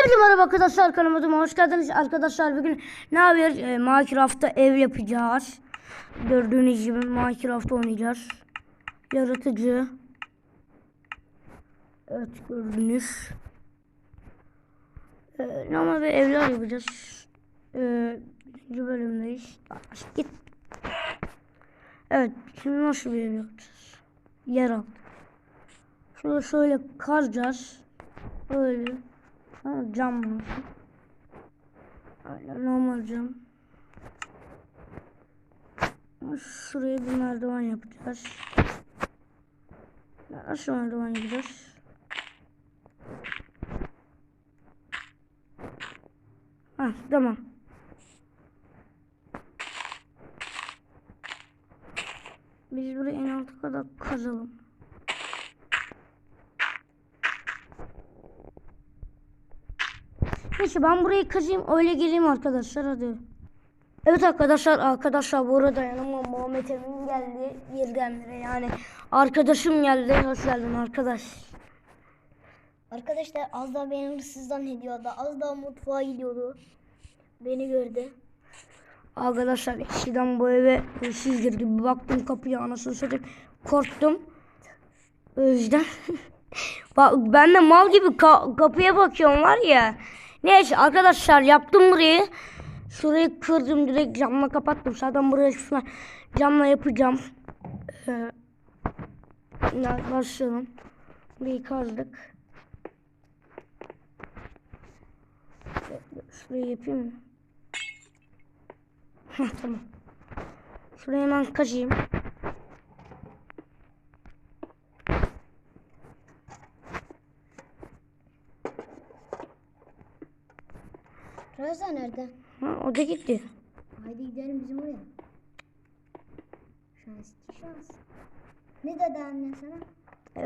Hepinize merhaba arkadaşlar kanalıma hoş geldiniz. Arkadaşlar bugün ne yapıyoruz? Ee, Minecraft'ta ev yapacağız. Gördüğünüz gibi Minecraft oynayacağız. Yaratıcı. Evet gördünüz. Ee, normal bir evler yapacağız. Ee, birinci bölümdeyiz. Git. Evet şimdi nasıl bir ev yapacağız? Yer altı. Şöyle şöyle kazacağız. Öyle. Ha, cam olsun. Aynen normal cam. Şuraya bir merdiven yapacağız. Nasıl merdiven yapacağız? Ha tamam. Biz burayı en alta kadar kazalım. Neyse ben burayı kazayım öyle geleyim arkadaşlar hadi. Evet arkadaşlar arkadaşlar bu arada yanıma Muhammed Emin geldi birdenbire yani arkadaşım geldi hoş geldin arkadaş. Arkadaşlar az daha beni hırsızdan ediyordu. Az daha mutfağa gidiyordu. Beni gördü. Arkadaşlar eskiden bu eve hırsız girdi bir baktım kapıya anasını satayım korktum. O yüzden ben de mal gibi ka- kapıya bakıyorum var ya. Neyse arkadaşlar yaptım burayı. Şurayı kırdım direkt camla kapattım. Zaten burayı şuna camla yapacağım. Ee, ya başlayalım. Burayı kazdık. Şurayı yapayım mı? Tamam. Şurayı hemen kazayım. Roza nerede? Ha, o da gitti. Haydi gidelim bizim oraya. Şans şans. Ne dedi anne sana?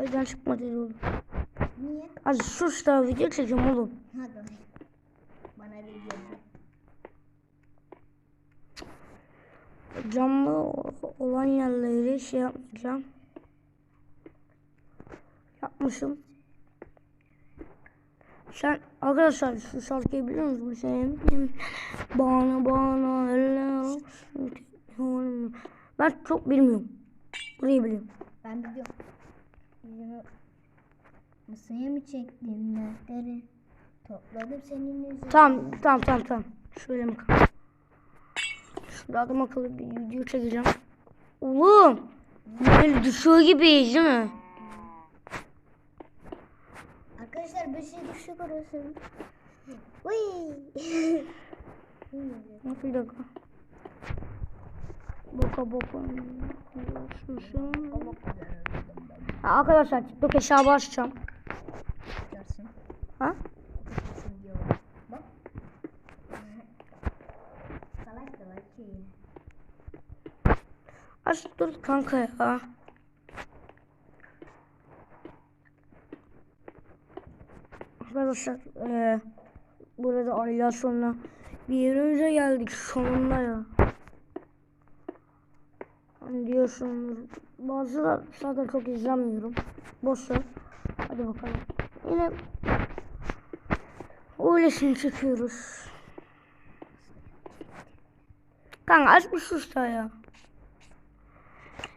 Evden çıkma dedi oğlum. Niye? Az sus da video çekeceğim oğlum. Hadi. Bana diyorsun? Camlı olan yerleri şey yapmayacağım. Yapmışım. Sen arkadaşlar şu şarkıyı biliyor musun? Sen bana bana eller. Ben çok bilmiyorum. Burayı biliyorum. Ben biliyorum. Masaya mı çektim dertleri? Topladım senin yüzünü. Tamam tamam tamam tamam. Şöyle bakalım. Şurada adam akıllı bir video çekeceğim. Oğlum. Böyle düşüyor gibiyiz değil mi? Şey düştü orası. Uy. Bir dakika. Boka boka. Ha, arkadaşlar TikTok hesabı açacağım. Görsün. Ha? Bak. Salak salak. Aç dur kanka ya. Arkadaşlar eee burada aylar sonra bir yerimize geldik sonunda ya. Hani diyorsunuz bazılar zaten çok izlenmiyorum. Boş. Hadi bakalım. Yine öylesini çekiyoruz. Kanka aç bir sus ya.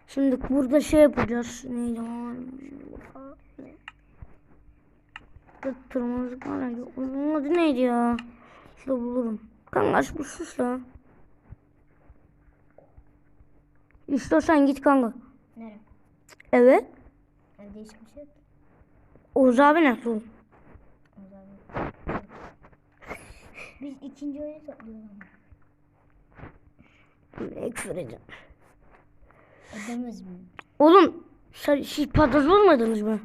Şimdi burada şey yapacağız. Neydi o? Tırmızı neydi? Onun adı neydi ya? Şurada bulurum. Kanka bir sus da. İstiyorsan git kanka. Nereye? Evet. Evde hiçbir şey yok. Oğuz abi nasıl? O zaman. Biz ikinci oyunu topluyoruz ama. Eksik vereceğim. Ödemez mi? Oğlum sen, siz patates olmadınız mı?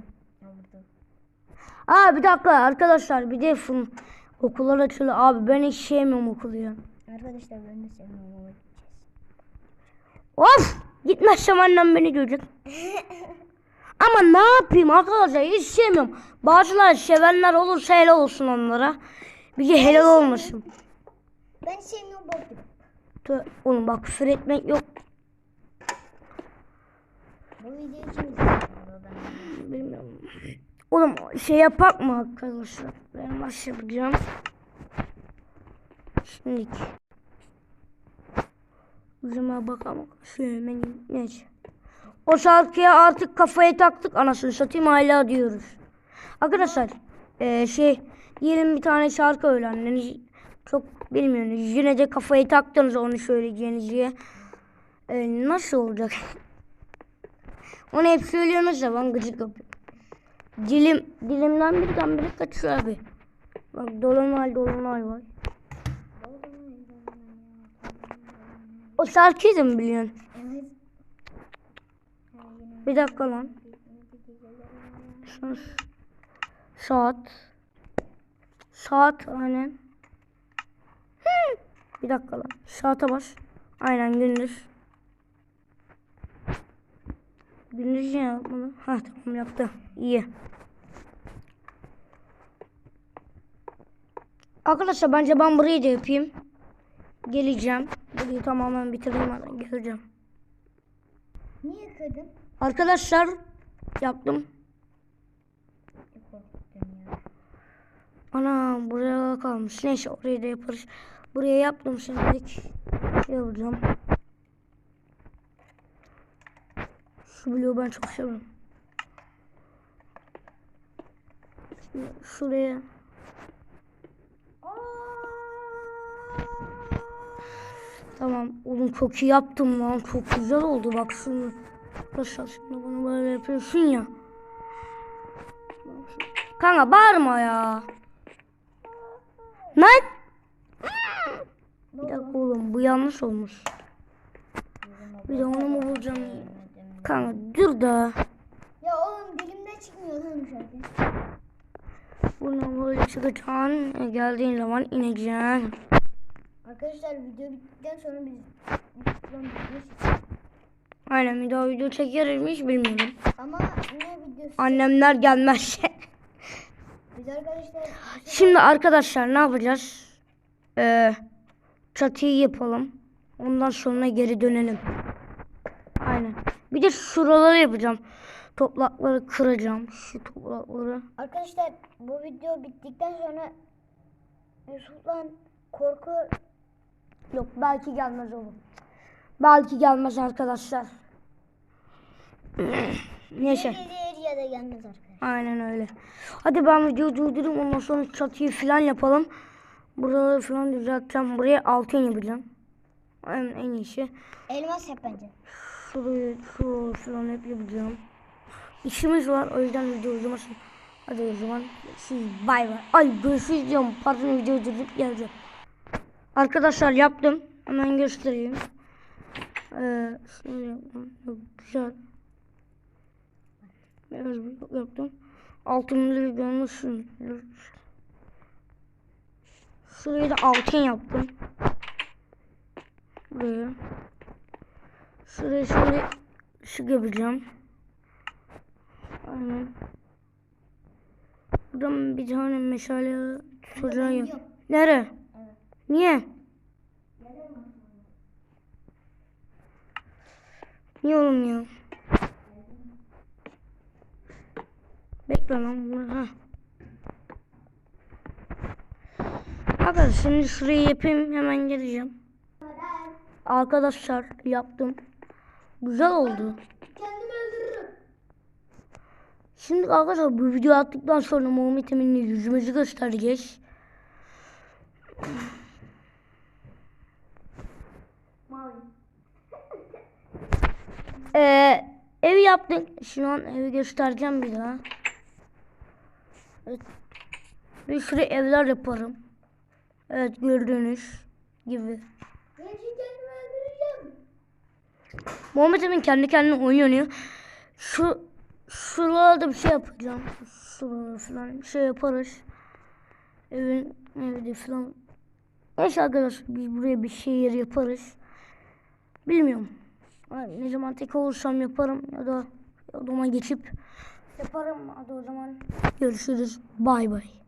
Aa bir dakika arkadaşlar bir de okullar açılıyor. Abi ben hiç sevmiyorum okulu ya. Arkadaşlar ben de sevmiyorum gideceğiz. Of! Gitmezsem annem beni dövecek. Ama ne yapayım arkadaşlar hiç sevmiyorum. Bazıları sevenler olursa helal olsun onlara. Bir de helal olmasın. Ben sevmiyorum gibi. Tö- Oğlum bak küfür etmek yok. Bu videoyu kim? Ben Bilmiyorum. Oğlum şey yapak mı arkadaşlar? Ben baş yapacağım. Şimdi. Yüzüme bakalım. Şöyle neyse. O şarkıya artık kafaya taktık anasını satayım hala diyoruz. Arkadaşlar eee, şey diyelim bir tane şarkı öğrendiniz. Çok bilmiyorsunuz. Yine de kafayı taktınız onu söyleyeceğiniz diye. Eee, nasıl olacak? onu hep söylüyorsunuz ben gıcık yapıyorum. Dilim, dilimden birden biri kaçıyor abi. Bak dolunay dolunay var. O şarkıyı mı biliyorsun? Evet. Bir dakika lan. Şu- Saat. Saat aynen. Bir dakika lan. Saate bas. Aynen gündüz. Gündüz ya bunu. Ha tamam yaptı. İyi. Arkadaşlar bence ben burayı da yapayım. Geleceğim. Burayı tamamen bitireyim. Geleceğim. Niye kırdın? Arkadaşlar yaptım. Ana buraya kalmış. Neyse orayı da yaparız. Buraya yaptım şimdilik. Şey yapacağım. Şu bloğu ben çok seviyorum. Şimdi şuraya. Tamam. Oğlum çok iyi yaptım lan. Çok güzel oldu. Bak şunu. Arkadaşlar şimdi bunu böyle yapıyorsun ya. Kanka bağırma ya. Lan. Bir dakika oğlum bu yanlış olmuş. Bir de onu mu bulacağım? Kanka dur da. Ya oğlum dilimden çıkmıyor lan şarkı. Bunu böyle çıkacaksın. E, Geldiğin zaman ineceksin. Arkadaşlar video bittikten sonra biz. Aynen bir daha video çekermiş bilmiyorum. Ama ne videosu? Annemler gelmezse. Biz arkadaşlar Şimdi arkadaşlar ne yapacağız? Ee, çatıyı yapalım. Ondan sonra geri dönelim. Aynen. Bir de şuraları yapacağım. Toplakları kıracağım. Şu toprakları. Arkadaşlar bu video bittikten sonra Yusuf'la korku Yok belki gelmez oğlum. Belki gelmez arkadaşlar. Neyse. gelir ya da gelmez arkadaşlar. Aynen öyle. Hadi ben videoyu durdurayım ondan sonra çatıyı falan yapalım. Buraları falan düzelteceğim. Buraya altın yapacağım. En, en iyisi. Elmas yap bence. Şurayı, şuraları falan hep yapacağım. İşimiz var o yüzden video uzamasın. Hadi o zaman siz bay bay. Ay görüşürüz diyorum. Pardon video durdurup geleceğim. Arkadaşlar yaptım. Hemen göstereyim. Ee, güzel. Biraz yaptım. Altınları görmüşsün. Şuraya da altın yaptım. Buraya. Şuraya şöyle ışık yapacağım. Aynen. Buradan bir tane meşale tutacağım. Nere? Evet. Niye? Niye oğlum ya? Bekle lan bunu. Ha. Arkadaşlar şimdi şurayı yapayım hemen geleceğim. Arkadaşlar yaptım. Güzel oldu. Kendimi öldürürüm. Şimdi arkadaşlar bu video attıktan sonra Muhammed Emin'le yüzümüzü göstereceğiz. Ee, ev yaptık. Şu an evi göstereceğim bir daha. Evet. Bir sürü evler yaparım. Evet gördüğünüz gibi. Öldüreceğim. Muhammed Emin kendi kendine oyun oynuyor. Şu şuralarda bir şey yapacağım. Şuralarda falan bir şey yaparız. Evin evde falan. Neyse arkadaşlar biz buraya bir şehir yaparız. Bilmiyorum. Ne zaman tek olursam yaparım ya da odama geçip yaparım. Hadi o zaman görüşürüz. Bay bay.